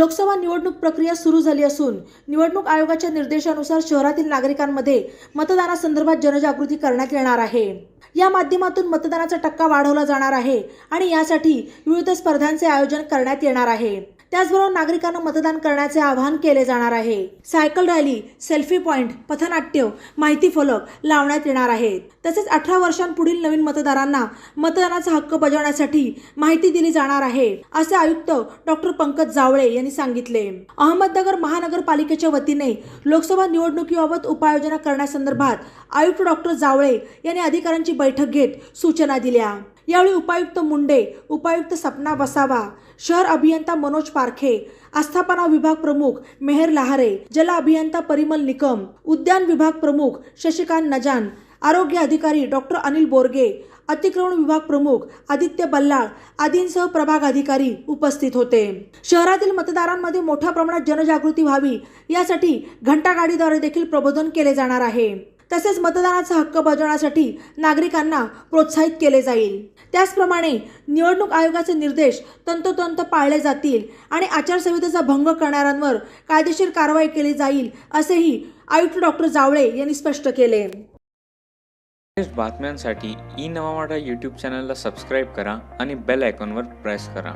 लोकसभा निवडणूक प्रक्रिया सुरू झाली असून निवडणूक आयोगाच्या निर्देशानुसार शहरातील नागरिकांमध्ये मतदानासंदर्भात जनजागृती करण्यात येणार आहे. या माध्यमातून मतदानाचा टक्का वाढवला जाणार आहे आणि यासाठी विविध स्पर्धांचे आयोजन करण्यात येणार आहे. त्याचबरोबर नागरिकांना मतदान करण्याचे आवाहन केले जाणार आहे. सायकल रॅली सेल्फी पॉइंट पथनाट्य माहिती फलक लावण्यात येणार आहेत. तसेच अठरा वर्षांपुढील नवीन मतदारांना मतदानाचा हक्क बजावण्यासाठी माहिती दिली जाणार आहे असे आयुक्त डॉक्टर पंकज जावळे यांनी सांगितले. अहमदनगर महानगरपालिकेच्या वतीने लोकसभा निवडणुकीबाबत उपाययोजना करण्यासंदर्भात आयुक्त डॉक्टर जावळे यांनी अधिकाऱ्यांची बैठक घेत सूचना दिल्या. यावेळी उपायुक्त मुंडे उपायुक्त सपना वसावा शहर अभियंता मनोज पारखे आस्थापना विभाग प्रमुख मेहर लहारे जल अभियंता परिमल निकम उद्यान विभाग प्रमुख शशिकांत नजान आरोग्य अधिकारी डॉक्टर अनिल बोरगे अतिक्रमण विभाग प्रमुख आदित्य बल्लाळ आदींसह प्रभाग अधिकारी उपस्थित होते. शहरातील मतदारांमध्ये मोठ्या प्रमाणात जनजागृती व्हावी यासाठी घंटागाडीद्वारे देखील प्रबोधन केले जाणार आहे. तसेच मतदानाचा हक्क बजावण्यासाठी नागरिकांना प्रोत्साहित केले जाईल. त्याचप्रमाणे निवडणूक आयोगाचे निर्देश तंतोतंत पाळले जातील आणि आचारसंहितेचा भंग करणाऱ्यांवर कायदेशीर कारवाई केली जाईल असेही आयुक्त डॉक्टर जावळे यांनी स्पष्ट केले. बातम्यांसाठी ई नवा यूट्यूब चॅनलला सबस्क्राईब करा आणि बेल आयकॉनवर प्रेस करा.